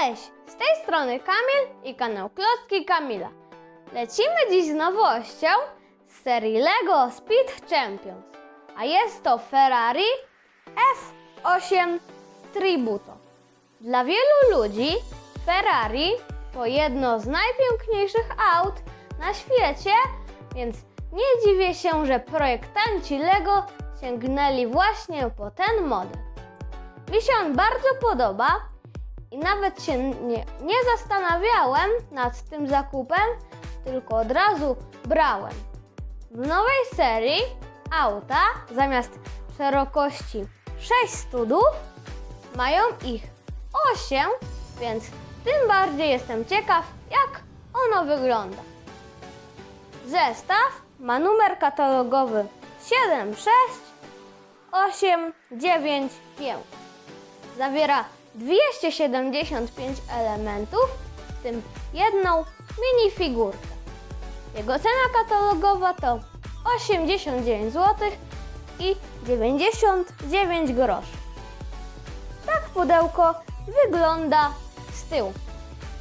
Cześć! Z tej strony Kamil i kanał Klocki Kamila. Lecimy dziś z nowością z serii LEGO Speed Champions. A jest to Ferrari F8 Tributo. Dla wielu ludzi Ferrari to jedno z najpiękniejszych aut na świecie, więc nie dziwię się, że projektanci LEGO sięgnęli właśnie po ten model. Mi się on bardzo podoba i nawet się nie, nie zastanawiałem nad tym zakupem, tylko od razu brałem. W nowej serii auta zamiast szerokości 6 studów mają ich 8, więc tym bardziej jestem ciekaw, jak ono wygląda. Zestaw ma numer katalogowy 76895. Zawiera 275 elementów, w tym jedną minifigurkę. Jego cena katalogowa to 89 zł i 99 groszy. Tak pudełko wygląda z tyłu.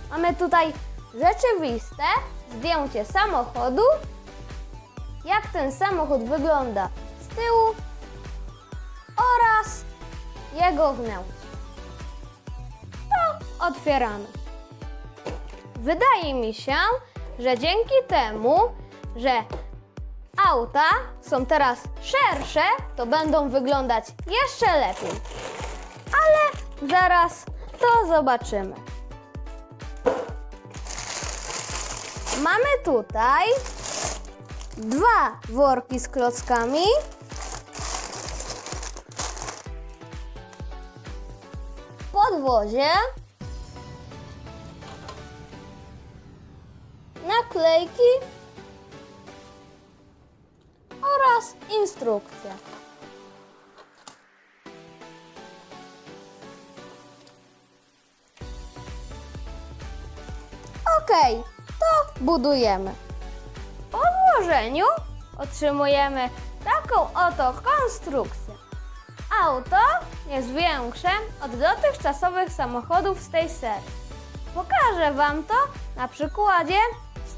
Mamy tutaj rzeczywiste zdjęcie samochodu, jak ten samochód wygląda z tyłu oraz jego wnętrze. Otwieramy. Wydaje mi się, że dzięki temu, że auta są teraz szersze, to będą wyglądać jeszcze lepiej. Ale zaraz to zobaczymy. Mamy tutaj dwa worki z klockami. Podwozie. Naklejki oraz instrukcja. Okej, to budujemy. Po włożeniu otrzymujemy taką oto konstrukcję. Auto jest większe od dotychczasowych samochodów z tej serii. Pokażę Wam to na przykładzie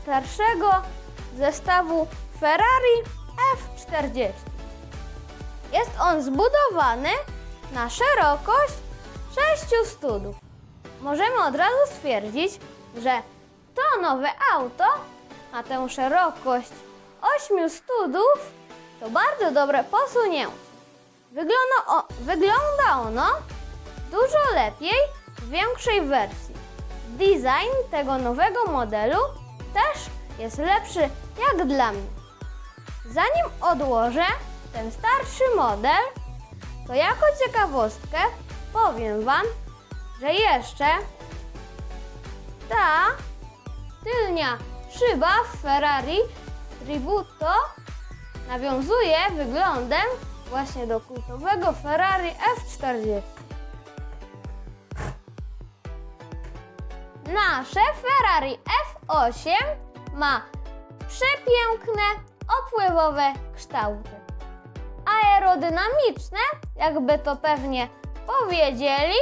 starszego zestawu Ferrari F40. Jest on zbudowany na szerokość 6 studów. Możemy od razu stwierdzić, że to nowe auto ma tę szerokość 8 studów to bardzo dobre posunięcie. Wygląda, ono dużo lepiej w większej wersji. Design tego nowego modelu też jest lepszy jak dla mnie. Zanim odłożę ten starszy model, to jako ciekawostkę powiem Wam, że jeszcze ta tylnia szyba w Ferrari Tributo nawiązuje wyglądem właśnie do kultowego Ferrari F40. Nasze Ferrari F8 ma przepiękne, opływowe kształty. Aerodynamiczne, jakby to pewnie powiedzieli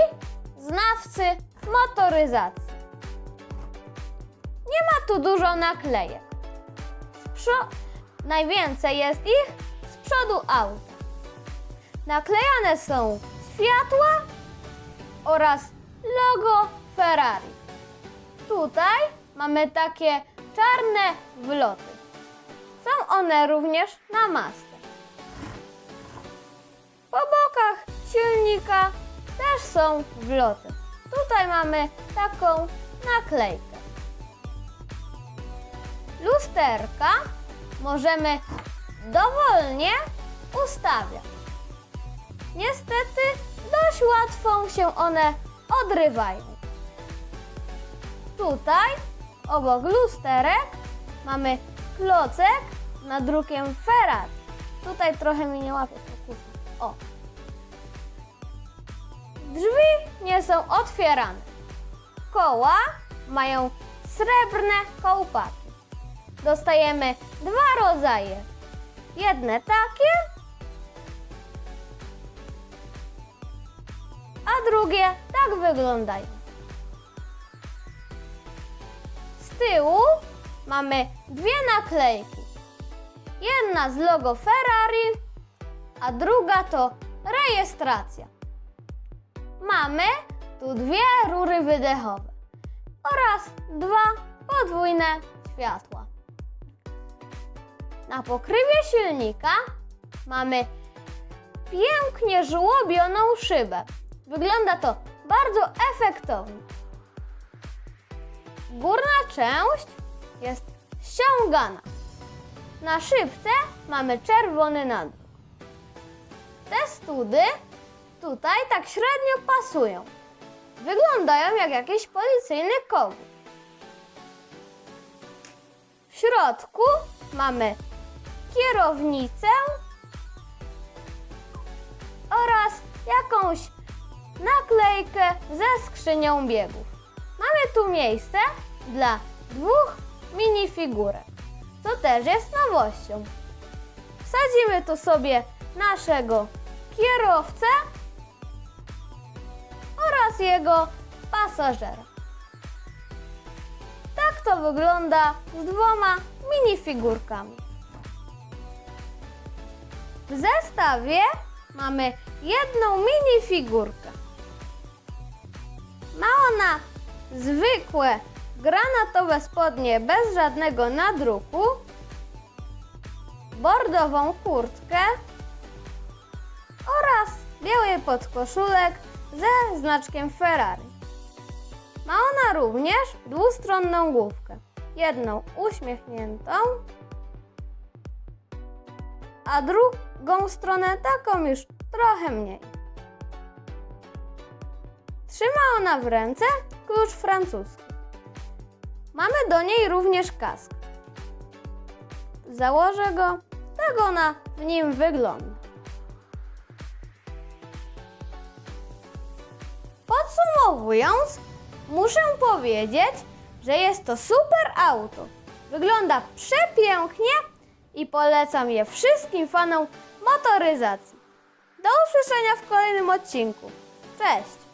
znawcy motoryzacji. Nie ma tu dużo naklejek. Najwięcej jest ich z przodu auta. Naklejane są światła oraz logo Ferrari. Tutaj mamy takie czarne wloty. Są one również na masce. Po bokach silnika też są wloty. Tutaj mamy taką naklejkę. Lusterka możemy dowolnie ustawiać. Niestety dość łatwo się one odrywają. Tutaj obok lusterek mamy klocek z nadrukiem Ferrari. Tutaj trochę mi nie łapie fokusa. O. Drzwi nie są otwierane. Koła mają srebrne kołpaki. Dostajemy dwa rodzaje. Jedne takie, a drugie tak wyglądają. Tyłu mamy dwie naklejki. Jedna z logo Ferrari, a druga to rejestracja. Mamy tu dwie rury wydechowe oraz dwa podwójne światła. Na pokrywie silnika mamy pięknie żłobioną szybę. Wygląda to bardzo efektownie. Górna część jest ściągana. Na szybce mamy czerwony nadruk. Te study tutaj tak średnio pasują. Wyglądają jak jakiś policyjny kogut. W środku mamy kierownicę oraz jakąś naklejkę ze skrzynią biegów. Mamy tu miejsce dla dwóch minifigurek, co też jest nowością. Wsadzimy tu sobie naszego kierowcę oraz jego pasażera. Tak to wygląda z dwoma minifigurkami. W zestawie mamy jedną minifigurkę. Ma ona zwykłe granatowe spodnie bez żadnego nadruku, bordową kurtkę oraz biały podkoszulek ze znaczkiem Ferrari. Ma ona również dwustronną główkę. Jedną uśmiechniętą, a drugą stronę taką już trochę mniej. Trzyma ona w ręce klucz francuski. Mamy do niej również kask. Założę go, tak ona w nim wygląda. Podsumowując, muszę powiedzieć, że jest to super auto. Wygląda przepięknie i polecam je wszystkim fanom motoryzacji. Do usłyszenia w kolejnym odcinku. Cześć!